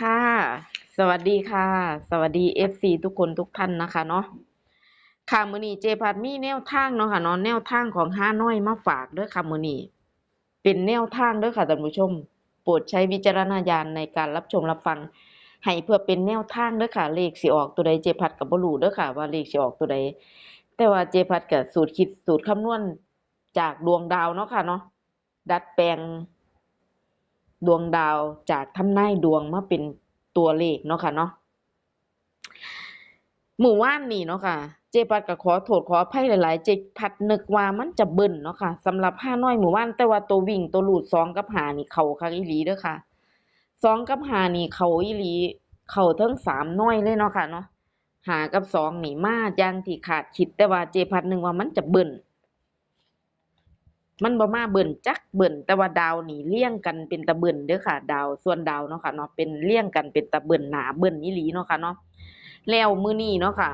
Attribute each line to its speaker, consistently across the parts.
Speaker 1: ค่ะ สวัสดีค่ะ สวัสดี FC ทุกคนทุกท่านนะคะเนาะค่ะมือนี้เจพัดมีแนวทางเนาะค่ะเนาะแนวทางของห้าน้อยมาฝากด้อค่ะมือนี้เป็นแนวทางด้อค่ะท่านผู้ชม โปรดใช้วิจารณญาณในการรับชมรับฟัง ให้เพื่อเป็นแนวทางด้อค่ะ เลขสิออกตัวใดเจพัดก็บ่รู้เด้อค่ะ ว่าเลขสิออกตัวใด แต่ว่าเจพัดก็สูตรคิดสูตรคำนวณจากดวงดาวเนาะค่ะเนาะดัดแปลง ดวงดาวจากทำนายดวงมาเป็นตัวเลขเนาะค่ะเนาะหมู่ว่านนี่เนาะค่ะ เจพัดก็ขอโทษขออภัยหลายๆ เจพัดนึกว่ามันจะเบิ่นเนาะค่ะสำหรับห้าน้อยหมู่ว่านแต่ว่าตัววิ่งตัวหลุดสองกับหานี่เขาคักอีหลีเด้อค่ะสองกับหานี่เขาอีหลี เขาทั้งสามน้อยเลยเนาะค่ะเนาะหากับสองนี่มาอย่างที่ขาดคิดแต่ว่าเจพัดนึกว่ามันจะเบิ่น มันบ่มาเบิ่นจักเบิ่นแต่ว่าดาวนี่เรียงกันเป็นตะเบิ่นเด้อค่ะ ดาวส่วนดาวเนาะค่ะเนาะเป็นเรียงกันเป็นตะเบิ่นหนาเบิ่นอีหลีเนาะค่ะเนาะแล้วมื้อนี้เนาะค่ะ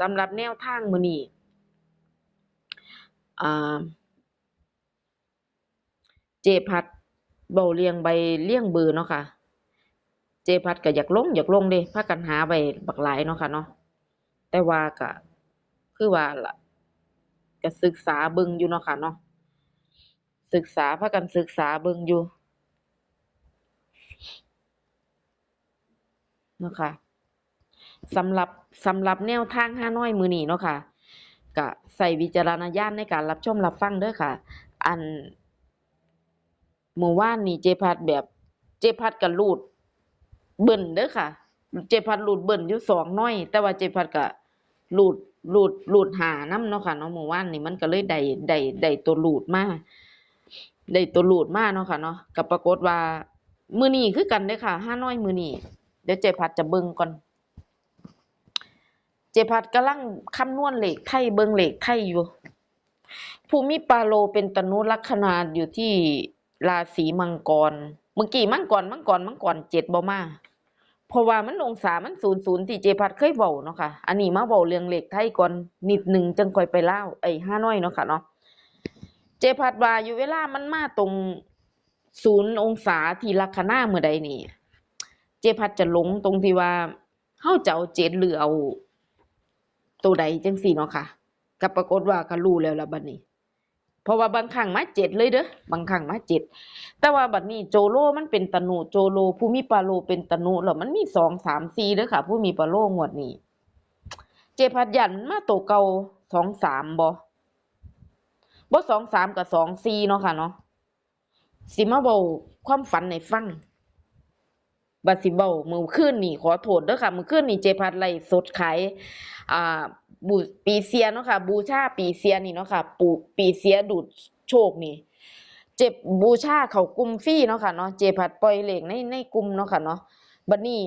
Speaker 1: สำหรับแนวทางมื้อนี้อ่าเจพัดเว้าเรียงใบเรียงเบอร์เนาะค่ะ เจพัดก็อยากลงอยากลงเด้พากันหาไว้บักหลายเนาะค่ะเนาะแต่ว่าก็คือว่าล่ะก็ศึกษาเบิ่งอยู่เนาะค่ะเนาะ ศึกษาพากันศึกษาเบิ่งอยู่เนาะค่ะสำหรับสำหรับแนวทางห้าน้อยมือนี้เนาะค่ะก็ใช้วิจารณญาณในการรับชมรับฟังเด้อค่ะ อันเมื่อวานนี้เจพัดแบบเจพัดก็รูดเบิ่นเด้อค่ะ เจพัดรูดเบิ่นอยู่สองน้อย แต่ว่าเจพัดก็รูดรูดรูดหาน้ำเนาะค่ะเนาะเมื่อวานนี้มันก็เลยได้ได้ได้ตัวรูดมา ได้ตัวรูดมากเนาะค่ะเนาะก็ปรากฏว่ามือนี้คือกันเด้อค่ะห้าน้อยมือนี้เดี๋ยวเจพัดจะเบิ่งก่อน เจพัดกำลังคำนวณเหลขไทยเบิ่งเหลขไทยอยู่ภูมิปาโลเป็นตนุลัคนาอยู่ที่ราศีมังกร เมื่อกี้มังกรมังกรมังกรเจ็ดบ่มาเพราะว่ามันองศามันศูนย์ศูนย์ที่เจพัดเคยเว้าเนาะค่ะ อันนี้มาเว้าเรื่องเหลขไทยก่อนนิดหนึ่งจังค่อยไปเล่าไอ้ห้าน้อยเนาะค่ะเนาะ จพัดว่าอยู่เวลามันมาตรงศูนย์องศาที่ลัคนาเมื่อใดนี่ เจพัดจะหลงตรงที่ว่าเฮาจะเอาเจ็ดหรือเอาตัวใดจังซี่เนาะค่ะก็ปรากฏว่าก็รู้แล้วละบัดนี้ เพราะว่าบางครั้งมาเจ็ดเลยเด้อบางครั้งมาเจ็ดแต่ว่าบัดนี้โจโลมันเป็นตนุโจโลภูมิปาโลเป็นตนุแล้วมันมีสองสามสี่เด้อค่ะภูมิปาโลงวดนี้ เจพัดยันมันมาตัวเก่าสองสามบ่ บ่สองสามกับสองสี่เนาะค่ะเนาะสิมาเว้าความฝันให้ฟังบัดสิเว้ามื้อคืนนี่ขอโทษเด้อค่ะ มื้อคืนนี่เจพัดไลฟ์สดขายอ่าบูปีเสียเนาะค่ะ บูชาปีเสียนี่เนาะค่ะ ปูปีเสียดูดโชคนี่เจ็บบูชาเขากลุ่มฟรีเนาะค่ะเนาะเจพัดปล่อยเหลขในในกลุ่มเนาะค่ะเนาะบัดนี้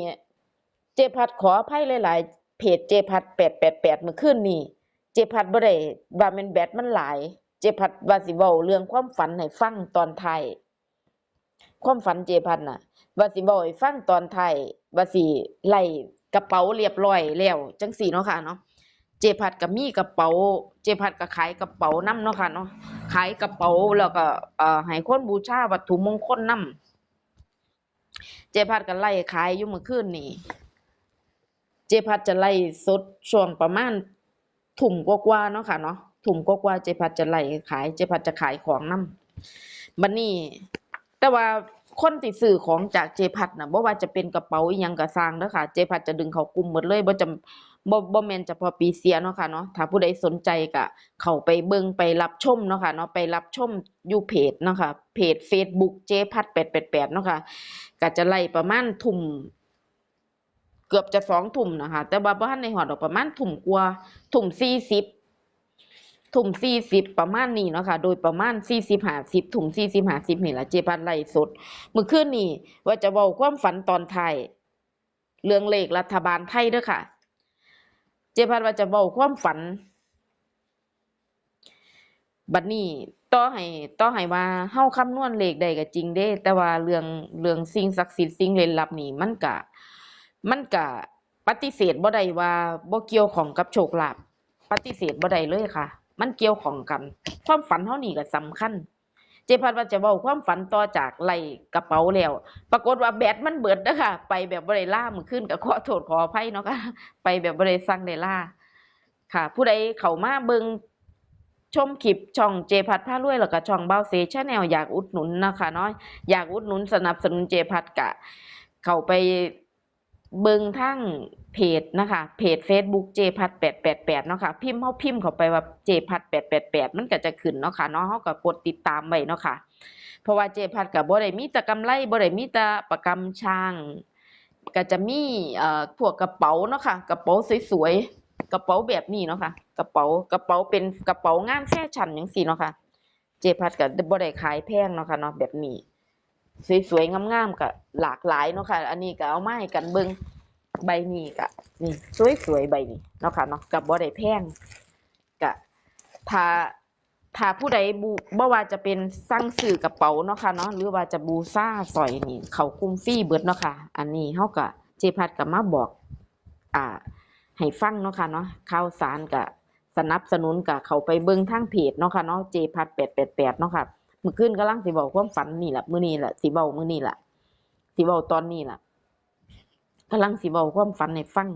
Speaker 1: เจพัดขออภัยหลายๆเพจเจพัด888เมื่อคืนนี้เจพัดบ่ได้ว่าแม่นแบตมันหลาย เจพัดว่าสิเว้าเรื่องความฝันให้ฟังตอนไทยความฝันเจพัดน่ะว่าสิเว้าให้ฟังตอนไทยว่าสิไล่กระเป๋าเรียบร้อยแล้วจังซี่เนาะค่ะเนาะเจพัดก็มีกระเป๋า เจพัดก็ขายกระเป๋านำเนาะค่ะเนาะขายกระเป๋าแล้วก็เอ่อให้คนบูชาวัตถุมงคลนำเจพัดก็ไล่ขายอยู่เมื่อคืนนี้เจพัดจะไล่สดช่วงประมาณทุ่มกว่าๆเนาะค่ะเนาะ ทุ่มกว่าเจพัดจะไล่ขายเจพัดจะขายของนำบัดนี้ แต่ว่าคนที่ซื้อของจากเจพัดน่ะบ่ว่าจะเป็นกระเป๋าอีหยังก็สร้างเด้อค่ะ เจพัดจะดึงเขากลุ่มหมดเลยบ่จำบ่บ่แม่นเฉพาะปีเสียเนาะค่ะเนาะถ้าผู้ใดสนใจก็เข้าไปเบิ่งไปรับชมเนาะค่ะเนาะไปรับชมอยู่เพจเนาะค่ะเพจ Facebook เจพัด888เนาะค่ะก็จะไล่ประมาณทุ่มเกือบจะ2ทุ่มนะคะ แต่ว่าบ่ทันได้ฮอดอกประมาณทุ่มกว่าทุ่ม 40ทุ่ม40ประมาณนี้เนาะค่ะ โดยประมาณ40 50ทุ่ม40 50นี่แหละเจพัดไล่สดมื้อคืนนี้ว่าจะเว้าความฝันตอนไทย เรื่องเลขรัฐบาลไทยด้อค่ะ เจพัดว่าจะเว้าความฝัน บัดนี้ต่อให้ต่อให้ว่าเฮาคำนวณเลขได้ก็จริงเด้ แต่ว่าเรื่องเรื่องสิ่งศักดิ์สิทธิ์สิ่งลี้ลับนี่มันก็มันก็ปฏิเสธบ่ได้ว่าบ่เกี่ยวของกับโชคลาภปฏิเสธบ่ได้เลยค่ะ มันเกี่ยวของกัน ความฝันเฮานี่ก็สำคัญ เจพัดว่าจะเว้าความฝันต่อจากไหลกระเป๋าแล้ว ปรากฏว่าแบตมันเบิดเด้อค่ะไปแบบบ่ได้ล่ามื้อคืนก็ขอโทษขออภัยเนาะค่ะไปแบบบ่ได้สั่งได้ล่า ค่ะ ผู้ใดเข้ามาเบิงชมคลิปช่องเจพัดพารวยแล้วก็ช่องเบ้าเซชแนลอยากอุดหนุนนะคะเนาะอยากอุดหนุนสนับสนุนเจพัดกะ เข้าไป เบิงทั้งเพจนะคะเพจ Facebook เจพัด888เนาะค่ะพิมพ์เฮาพิมพ์เข้าไปว่าเจพัด888มันก็จะขึ้นเนาะค่ะเนาะเฮาก็กดติดตามไว้เนาะค่ะเพราะว่าเจพัดก็บ่ได้มีแต่กำไรบ่ได้มีแต่ประกำช้างก็จะมีเอ่อพวกกระเป๋าเนาะค่ะกระเป๋าสวยๆกระเป๋าแบบนี้เนาะค่ะกระเป๋ากระเป๋าเป็นกระเป๋างานแฟชั่นจังซี่เนาะค่ะเจพัดก็บ่ได้ขายแพงเนาะค่ะเนาะแบบนี้ สวยๆงามๆก็หลากหลายเนาะค่ะ อันนี้ก็เอามาให้กันเบิ่งใบนี้ก็นี่สวยๆใบนี้เนาะค่ะเนาะก็บ่ได้แพงก็ถ้าถ้าผู้ใดบูบ่ว่าจะเป็นสั่งซื้อกระเป๋าเนาะค่ะเนาะหรือว่าจะบูซ่าสอยนี่ เขาคุ้มฟรีเบิดเนาะค่ะ อันนี้เฮาก็เจพัดก็มาบอก อ่า ให้ฟังเนาะค่ะเนาะข่าวสารก็สนับสนุนก็เขาไปเบิ่งทางเพจเนาะค่ะเนาะเจพัด888เนาะค่ะ มื้อคืนกำลังสิเว้าความฝันนี่แหละมื้อนี้ล่ะสิเว้ามื้อนี้ล่ะสิเว้าตอนนี้แหละกำลังสิเว้าความฝันให้ฟัง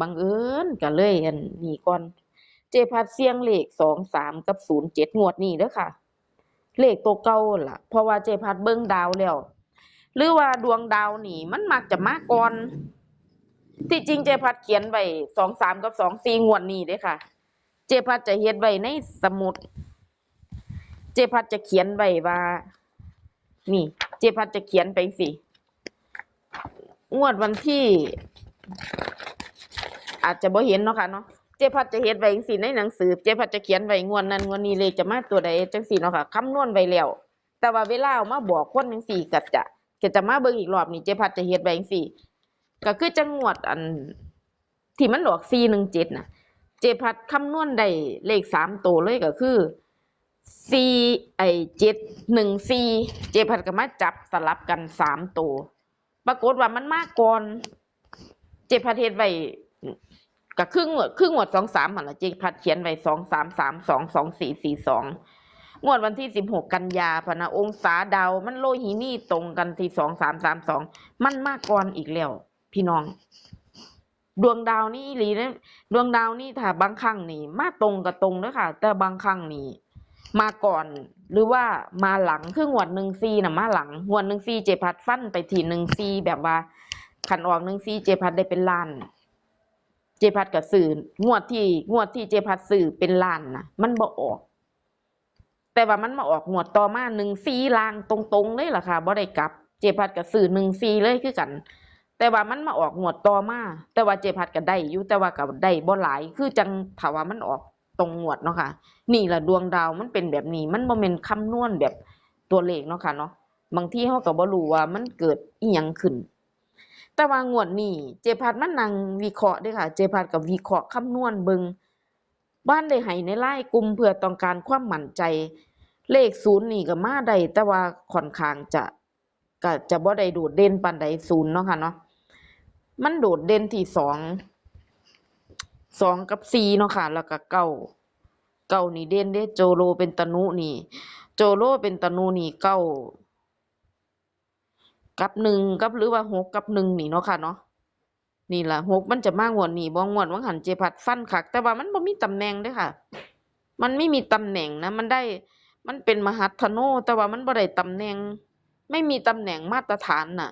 Speaker 1: บังเอิญก็เลยอันนี้ก่อน เจพัดเสียงเลข23กับ07งวดนี้เด้อค่ะ เลขตัวเก่าล่ะ เพราะว่าเจพัดเบิ่งดาวแล้ว หรือว่าดวงดาวนี่ มันมักจะมาก่อนที่จริงเจพัดเขียนไว้23กับ24งวดนี้เด้อค่ะ เจพัดจะเฮ็ดไว้ในสมุด เจพัดจะเขียนไว้ว่า นี่ เจพัดจะเขียนไปสิงวดวันที่ อาจจะบ่เห็นเนาะค่ะเนาะเจพัดจะเฮ็ดไว้จังซี่ในหนังสือ เจพัดจะเขียนไว้งวดนั้นงวดนี้เลขจะมาตัวใดจังซี่เนาะค่ะคำนวณไว้แล้ว แต่ว่าเวลาเอามาบอกคนจังซี่ก็จะก็จะมาเบิ่งอีกรอบนี่เจพัดจะเฮ็ดไว้จังซี่ ก็คือจังงวดอัน ที่มันออก417น่ะ เจพัดคำนวณได้เลขสามตัวเลยก็คือ สี่ไอเจ็ดหนึ่งสี่เจพัดก็มาจับสลับกันสามตัวปรากฏว่ามันมากก่อน เจพัดเฮ็ดไว้ก็ครึ่งงวดครึ่งงวดสองสามหันละเจพัดเขียนไว้สองสามสามสองสองสี่สี่สองงวดวันที่สิบหกกันยาพะนะองศาดาวมันโลหินี่ตรงกันที่สองสามสามสองมันมากก่อนอีกแล้ว พี่น้อง ดวงดาวนี่หลีนะดวงดาวนี่ถ้าบางครั้งนี่ มาตรงกับตรงเด้อค่ะ แต่บางครั้งนี่ มาก่อนหรือว่ามาหลังคืองวดหนึ่งซีน่ะมาหลังงวดหนึ่งซีเจพัดฟันไปทีหนึ่งซีแบบว่าขันออกหนึ่งซีเจพัดได้เป็นล้าน เจพัดกับสื่องวดที่งวดที่เจพัดสื่อเป็นล้านนะมันบ่ออก แต่ว่ามันมาออกงวดต่อมาหนึ่งซีลางตรงๆเลยล่ะค่ะบ่ได้กลับ เจพัดกับสื่อหนึ่งซีเลยคือกัน แต่ว่ามันมาออกงวดต่อมาแต่ว่าเจพัดก็ได้อยู่แต่ว่าก็ได้บ่หลายคือจังถ้าว่ามันออก ตรงงวดเนาะค่ะ นี่แหละดวงดาวมันเป็นแบบนี้ มันบ่แม่นคำนวณแบบตัวเลขเนาะค่ะเนาะ บางทีเฮาก็บ่รู้ว่ามันเกิดอีหยังขึ้น แต่ว่างวดนี้เจพัดมันนั่งวิเคราะห์เด้อค่ะ เจพัดก็วิเคราะห์คำนวณเบิ่งบ้านได้ให้ในไลน์กลุ่มเพื่อต้องการความมั่นใจ เลขศูนย์นี่ก็มาได้แต่ว่าค่อนข้างจะก็จะบ่ได้โดดเด่นปานใดศูนย์เนาะค่ะเนาะ มันโดดเด่นที่สอง สองกับสี่เนาะค่ะ แล้วก็เก้าเก้านี่เด่นเด้โจโลเป็นตะนุนี่ โจโลเป็นตะนุนี่เก้ากับหนึ่งกับหรือว่าหกกับหนึ่งนี่เนาะค่ะเนาะนี่ล่ะหกมันจะมากงวดนี้บ่งวดวังหันเจพัดฟันคัก แต่ว่ามันบ่มีตำแหน่งเด้อค่ะ มันไม่มีตำแหน่งนะ มันได้มันเป็นมหัทโน แต่ว่ามันบ่ได้ตำแหน่ง ไม่มีตำแหน่งมาตรฐานน่ะ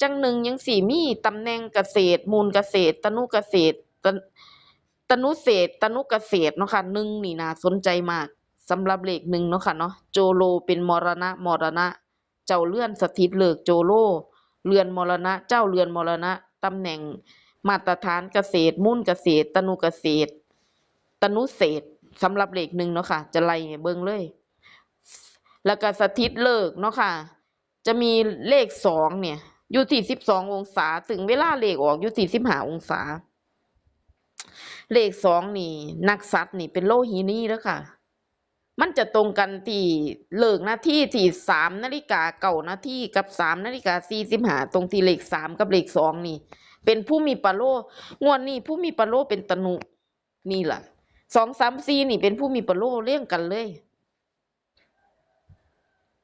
Speaker 1: จังหนึ่งยังสี่มีตำแหน่งเกษตร มูลเกษตร ตนุเกษตร ตนุเศษตนุเกษตรเนาะค่ะหนึ่งนี่น่าสนใจมากสำหรับเลขหนึ่งเนาะค่ะเนาะโจโลเป็นมรณะมรณะ เจ้าเลื่อนสถิตเลิกโจโลเรือนมรณะ เจ้าเรือนมรณะตำแหน่งมาตรฐานเกษตรมุ่นเกษตร ตนุเกษตร ตนุเศษสำหรับเลขหนึ่งเนาะค่ะ จะไล่เบิ่งเลย แล้วก็สถิตเลิกเนาะค่ะ จะมีเลขสองเนี่ยอยู่ที่สิบสององศา ถึงเวลาเลขออกอยู่ที่สิบห้าองศา เลขสองนี่ นักสัตว์นี่เป็นโลหินีแล้วค่ะ มันจะตรงกันที่เลิกนาที่ที่สามนาฬิกาเก่านาทีกับสามนาฬิกาสี่สิบหาตรงที่เลขสามกับเลขสองนี่ เป็นผู้มีปะโลงวดนี้ผู้มีปะโลเป็นตนุนี่แหละสองสามสี่นี่เป็นผู้มีปะโลเรียงกันเลย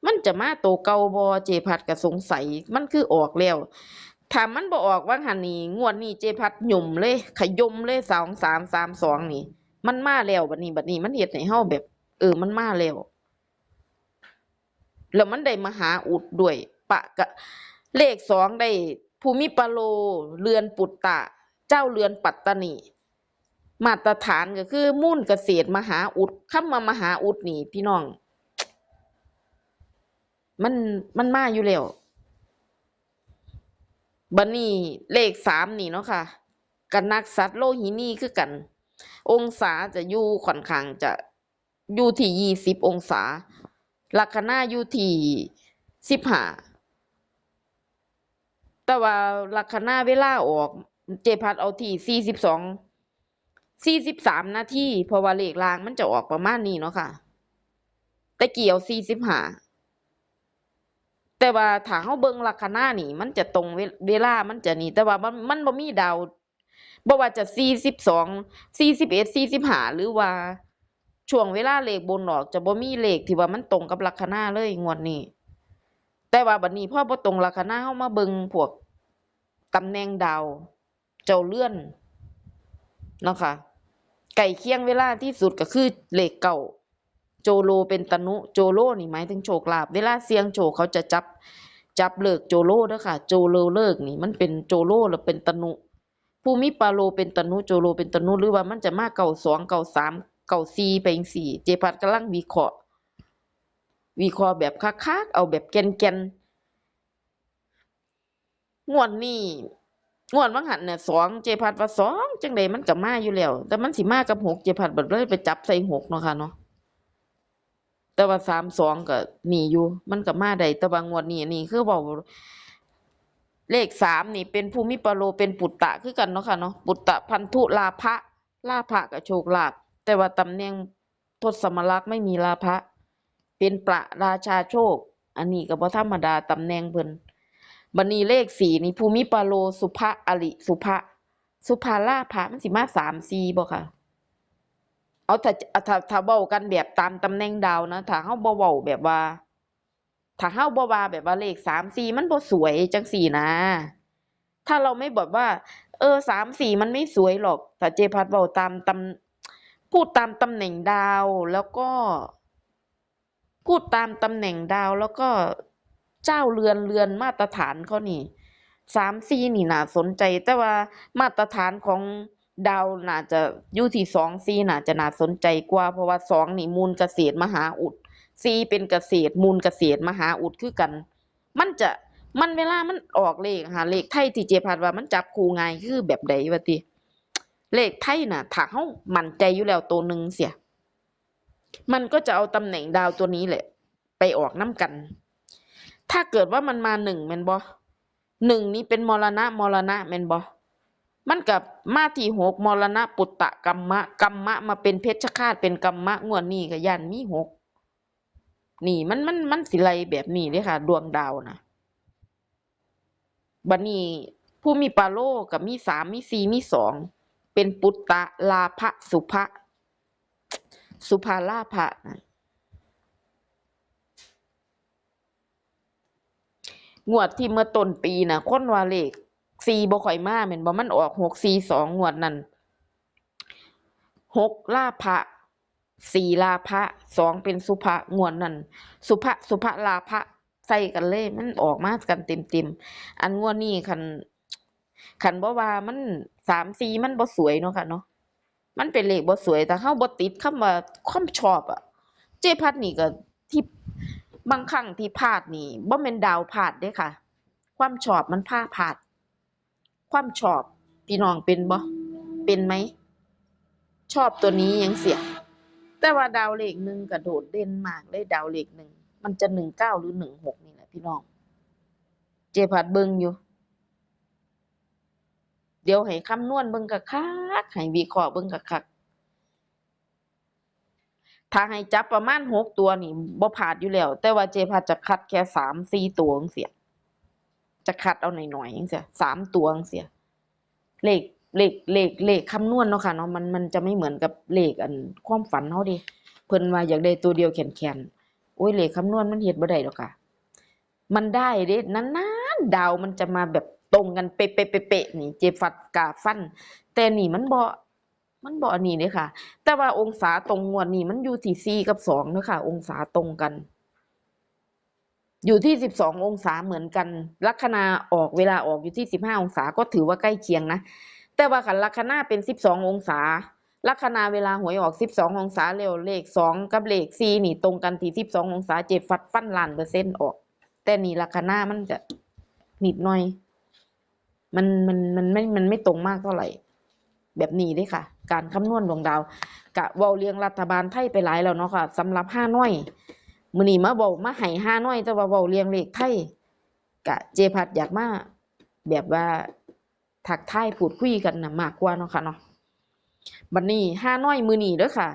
Speaker 1: มันจะมาโตเก่าบ่เจพัดก็สงสัยมันคือออกแล้ว ถ้ามันบ่ออกว่าหันนี่งวดนี้เจพัดหยุ่มเลย ขยมเลยสองสามสามสองนี่ มันมาแล้วบัดนี้บัดนี้มันเฮ็ดให้เฮาแบบ เออมันมาแล้วแล้วมันได้มหาอุดด้วย ปะกะ เลขสองได้ภูมิปโลเรือนปุตตะ เจ้าเรือนปัตตานีมาตรฐานก็คือมุ่นเกษตรมหาอุดคำว่ามหาอุดนี่พี่น้อง มันมันมาอยู่แล้ว บัดนี้เลขสามนี่เนาะค่ะกันนักสัตว์โลหินีคือกัน องศาจะอยู่ค่อนข้างจะอยู่ที่ยี่สิบองศา ลัคนาอยู่ที่สิบห้าแต่ว่าลัคนาเวลาออก เจพัดเอาที่สี่สิบสองสี่สิบสามนาทีเพราะว่าเลขรางมันจะออกประมาณนี้เนาะค่ะ แต่เกี่ยวสี่สิบห้า แต่ว่าถ้าเฮาเบิ่งลัคนานี่ มันจะตรงเวเวลามันจะนี่ แต่ว่ามันมันบ่มีดาวบ่ว่าจะสี่สิบสองสี่สิบเอ็ดสี่สิบห้าหรือว่าช่วงเวลาเลขบนออกจะบ่มีเลขที่ว่ามันตรงกับลัคนาเลยงวดนี้ แต่ว่าบัดนี้พ่อบ่ตรงลัคนาเฮามาเบิ่งพวกตำแหน่งดาวเจ้าเลื่อนเนาะค่ะไก่เคียงเวลาที่สุดก็คือเลขเก่า โจโลเป็นตนุโจโลนี่หมายถึงโชคลาภเวลาเสียงโชคเขาจะจับจับเลิกโจโลด้อค่ะ โจโลเลิกนี่มันเป็นโจโลแล้วเป็นตนุภูมิปาโลเป็นตนุโจโลเป็นตนุหรือว่ามันจะมาเก่าสองเก่าสามเก่าสี่ไปจังซี่เจพัดกำลังวิเคราะห์วิเคราะห์แบบคักๆเอาแบบแกนๆงวดนี้งวดวังหันเนี่ยสองเจพัดว่าสองจังใดมันก็มาอยู่แล้วแต่มันสิมากับหกเจพัดบัดเลยไปจับใส่หกเนาะค่ะเนาะ แต่ว่าสามสองก็หนีอยู่ มันก็มาได้แต่ว่างวดนี้นี่คือบอกเลขสามนี่เป็นภูมิปโลเป็นปุตตะคือกันเนาะค่ะเนาะปุตตะพันธุลาภะลาภะกับโชคลาภแต่ว่าตำแหน่งทศมลักษ์ไม่มีลาภะเป็นประราชาโชค อันนี้ก็บ่ธรรมดาตำแหน่งเพิ่นบัดนี้เลขสี่นี่ภูมิปโลสุภะอริสุภะสุภาลาภะมันสิมาสามสี่บ่ค่ะ เอาถ้าถ้าถ้าเว้ากันแบบตามตำแหน่งดาวนะถ้าเฮาบ่เว้าแบบว่า ถ้าเฮาบ่ว่าแบบว่าเลขสามสี่มันบ่สวยจังสี่นะ ถ้าเราไม่บอกว่า เออสามสี่มันไม่สวยหรอกแต่เจพัดเว้าตามตำพูดตามตำแหน่งดาวแล้วก็ พูดตามตำแหน่งดาวแล้วก็เจ้าเรือนเรือนมาตรฐานเขานี่สามสี่นี่น่าสนใจ แต่ว่ามาตรฐานของ ดาวน่าจะอยู่ที่สอง สี่น่าจะน่าสนใจกว่า เพราะว่าสองนี่มูลเกษตรมหาอุด สี่เป็นเกษตร มูลเกษตรมหาอุดคือกัน มันจะ มันเวลามันออกเลขหาเลขไทยที่เจพัดว่ามันจับคู่ง่ายคือแบบใดวะติเลขไทยน่ะถ้าเฮามั่นใจอยู่แล้วตัวหนึ่งเสีย มันก็จะเอาตำแหน่งดาวตัวนี้แหละ ไปออกน้ำกัน ถ้าเกิดว่ามันมาหนึ่งแมนบ่หนึ่งนี้เป็นมรณะมรณะแมนบ่ มันกับมาที่หกมรณะปุตตะกัมมะกัมมะมาเป็นเพชฌฆาตเป็นกัมมะงวดนี้ก็ยันมีหกนี่มันมันมันสิไลแบบนี้เด้ค่ะ ดวงดาวนะบัดนี้ผู้มีปาโลกับมีสามมีสี่มีสองเป็นปุตตะลาภะสุภะสุภาลาภะนะงวดที่เมื่อต้นปีนะคนว่าเลข สี่บ่ค่อยมาแม่นบ่มันออกหกสี่สองงวดนั้นหกลาภะสี่ลาภะสองเป็นสุภะงวดนั้นสุภะสุภะลาภะใส่กันเลย มันออกมากันเต็มเต็มอันงวดนี้คันคันบ่ว่ามันสามสี่มันบ่สวยเนาะค่ะเนาะมันเป็นเลขบ่สวยแต่เฮาบ่ติดคำว่าความชอบอะเจพัดนี่ก็ที่บางครั้งที่พลาดนี่บ่แม่นดาวพลาดเด้ค่ะ ความชอบมันพาพลาด ความชอบ พี่น้องเป็นบ่เป็นไหม ชอบตัวนี้ยังเสีย แต่ว่าดาวเลขหนึ่งกระโดดเด่นมากเลยดาวเลขหนึ่ง มันจะหนึ่งเก้าหรือหนึ่งหกนี่แหละพี่น้อง เจพัดเบิ่งอยู่ เดี๋ยวให้คำนวณเบิ่งคักให้วิเคราะห์เบิ่งคักถ้าให้จับประมาณหกตัวนี่บ่พลาดอยู่แล้ว แต่ว่าเจพัดจะคัดแค่สามสี่ตัวจังซี้ จะคัดเอาหน่อยๆจังซี้สามตัวจังซี้เลขเลขเลขเลขคำนวณเนาะค่ะเนาะมันมันจะไม่เหมือนกับเลขอันความฝันเฮาด้เพิ่นว่าอยากได้ตัวเดียวแข็งๆโอ้ยเลขคำนวณมันเฮ็ดบ่ได้ดอกค่ะ มันได้เด้นานๆดาวมันจะมาแบบตรงกันเป๊ะๆๆๆนี่ เจฟัดกาฟัน แต่นี่มันบ่มันบ่อันนี้เด้ค่ะ แต่ว่าองศาตรงงวดนี้มันอยู่ที่4กับ2เด้อค่ะ องศาตรงกัน อยู่ที่ 12 องศาเหมือนกัน ลัคนาออกเวลาออกอยู่ที่ 15 องศาก็ถือว่าใกล้เคียงนะ แต่ว่าคันลัคนาเป็น 12 องศา ลัคนาเวลาหวยออก 12 องศาแล้วเลข 2 กับเลข4นี่ตรงกันที่12 องศาเจ็บฟัดฟันล้านเปอร์เซ็นต์ออก แต่นี่ลัคนามันจะนิดหน่อย มันมันมันไม่ มันไม่ตรงมากเท่าไหร่ แบบนี้เด้ค่ะ การคำนวณดวงดาวกะว้าเรียงรัฐบาลไทยไปหลายแล้วเนาะค่ะสำหรับห้าน้อย มื้อนี้มาเว้ามาให้ห้าน้อยแต่ว่าเว้าเรียงเลขไทยกะเจพัดอยากมาแบบว่าทักทายพูดคุยกันน่ะมากกว่าเนาะค่ะเนาะบัดนี้ห้าน้อยมื้อนี้เด้อค่ะ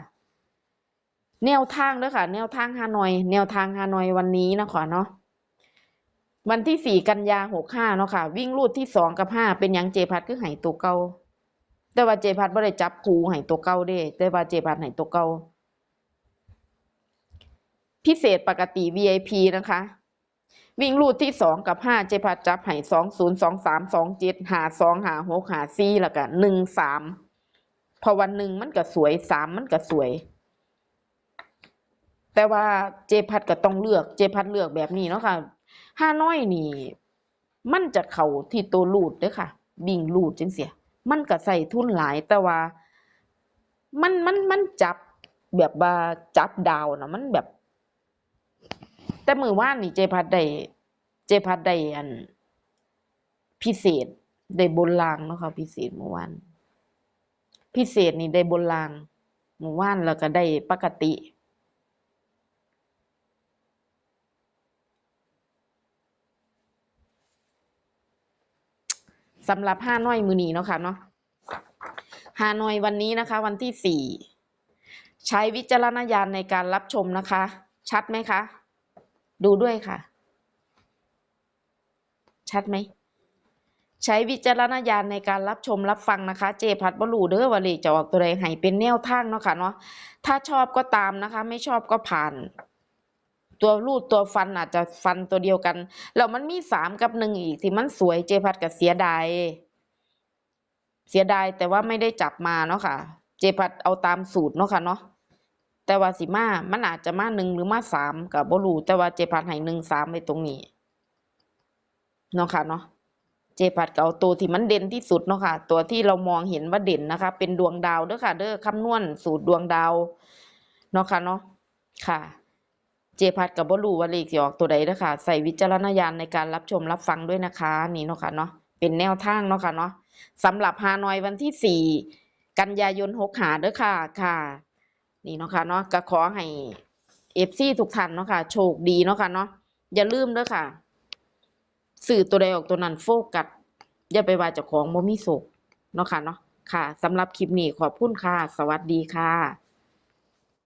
Speaker 1: แนวทางเด้อค่ะ แนวทางฮานอย แนวทางฮานอยวันนี้นะคะเนาะวันที่สี่กันยาหกห้าเนาะค่ะ วิ่งรูดที่สองกับห้าเป็นยังเจพัดคือไห้ตัวเก่าแต่ว่าเจพัดบ่ได้จับคูไห้ตัวเก่าเด้แต่ว่าเจพัดไห้ตัวเก่า พิเศษปกติ VIP นะคะ วิ่งรูดที่สองกับห้าเจพัดจับไห้สองศูนย์สองสามสองเจ็ดหาสองหาหกหาสี่แล้วก็หนึ่งสามพอวันหนึ่งมันก็สวยสามมันก็สวย แต่ว่าเจพัดก็ต้องเลือกเจพัดเลือกแบบนี้เนาะค่ะห้าน้อยนี่ มันจะเข้าที่ตัวรูดเด้อค่ะ บิ่งรูดจังเสีย มันก็ใส่ทุนหลายแต่ว่า มันมันมันจับแบบว่าจับดาวนะมันแบบ แต่มือว่านนี่เจพัดได้เจพัดได้อัน พิเศษได้บนรางเนาะค่ะพิเศษเมื่อวานพิเศษนี่ได้บนรางเมื่อวานแล้วก็ได้ปกติสำหรับห้าน้อยมือนีเนาะค่ะเนาะห้าน้อยวันนี้นะคะ วันที่สี่ใช้วิจารณญาณในการรับชมนะคะ ชัดไหมคะ ดูด้วยค่ะ ชัดไหม ใช้วิจารณญาณในการรับชมรับฟังนะคะ เจพัดบลูเด้อว่าเลขจะออกตัวใดให้เป็นแนวทางเนาะค่ะเนาะถ้าชอบก็ตามนะคะ ไม่ชอบก็ผ่าน ตัวรูดตัวฟันอาจจะฟันตัวเดียวกันแล้วมันมีสามกับหนึ่งอีกที่มันสวยเจพัดกับเสียดายเสียดายแต่ว่าไม่ได้จับมาเนาะค่ะ เจพัดเอาตามสูตรเนาะค่ะเนาะ แต่ว่าสิมา มันอาจจะมาหนึ่งหรือมาสามกับบรูแต่ว่าเจพัดให้หนึ่งสามไว้ตรงนี้เนาะค่ะเนาะเจพัดก็เอาตัวที่มันเด่นที่สุดเนาะค่ะ ตัวที่เรามองเห็นว่าเด่นนะคะ เป็นดวงดาวเด้อค่ะ เด้อคำนวณสูตรดวงดาวเนาะค่ะเนาะค่ะ เจพัดกับบรูว่าเลขสิออกตัวใดเด้อค่ะ ใส่วิจารณญาณในการรับชมรับฟังด้วยนะคะ นี่เนาะค่ะเนาะเป็นแนวทางเนาะค่ะเนาะสำหรับฮานอยวันที่สี่กันยายนหกหาเด้อค่ะค่ะ นี่เนาะค่ะเนาะก็ขอให้เอฟซีทุกท่านเนาะค่ะ โชคดีเนาะค่ะเนาะอย่าลืมเด้อค่ะ สื่อตัวใดออกตัวนั้นโฟกัสอย่าไปว่าเจ้าของบ่มีโศกเนาะค่ะเนาะค่ะสำหรับคลิปนี้ขอบคุณค่ะ สวัสดีค่ะ